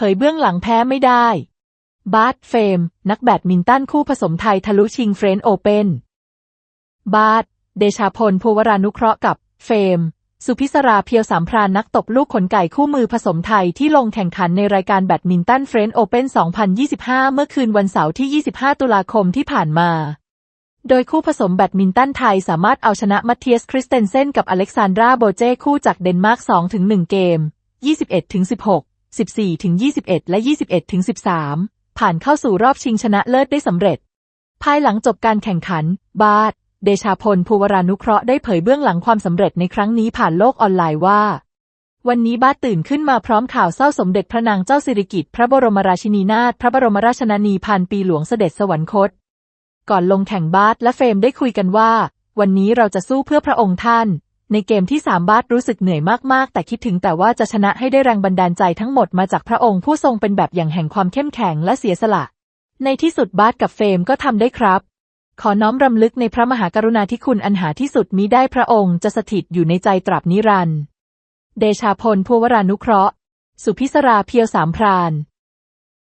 ผยเบื้องหลังแพ้ไม่ได้ บาสเฟม นักแบดมินตันคู่ผสมไทยทะลุชิงเฟรนช์โอเปนบาสเดชาพลภูวรานุเคราะห์กับ เฟม สุพิศราเพียวสามพรานนักตบลูกขนไก่คู่มือผสมไทยที่ลงแข่งขันในรายการแบดมินตันเฟรนช์โอเปน2025 เมื่อคืนวันเสาร์ที่ 25 ตุลาคมที่ผ่านมา โดยคู่ผสมแบดมินตันไทยสามารถเอาชนะมัตเทียสคริสเตนเซนกับอเล็กซานดราโบเจคู่จากเดนมาร์ก2-1 เกม 21-16 14-21 และ 21-13 ผ่านเข้าสู่รอบชิงชนะเลิศได้สำเร็จ ภายหลังจบการแข่งขัน บาสเดชาพลภูวรานุเคราะห์ได้เผยเบื้องหลังความสำเร็จในครั้งนี้ผ่านโลกออนไลน์ว่า วันนี้บาสตื่นขึ้นมาพร้อมข่าวเศร้าสมเด็จพระนางเจ้าสิริกิติ์พระบรมราชินีนาถพระบรมราชชนนีพันปีหลวงเสด็จสวรรคต ก่อนลงแข่งบาสและเฟรมได้คุยกันว่า วันนี้เราจะสู้เพื่อพระองค์ท่าน ในเกมที่สามบาสรู้สึกเหนื่อยมากๆ แต่คิดถึงแต่ว่าจะชนะให้ได้แรงบันดาลใจทั้งหมดมาจากพระองค์ผู้ทรงเป็นแบบอย่างแห่งความเข้มแข็งและเสียสละ ในที่สุดบาสกับเฟมก็ทำได้ครับ ขอน้อมรำลึกในพระมหากรุณาธิคุณอันหาที่สุดมิได้พระองค์จะสถิตอยู่ในใจตราบนิรันดร์ เดชาพลภูวรานุเคราะห์ สุพิศราเพียวสามพราน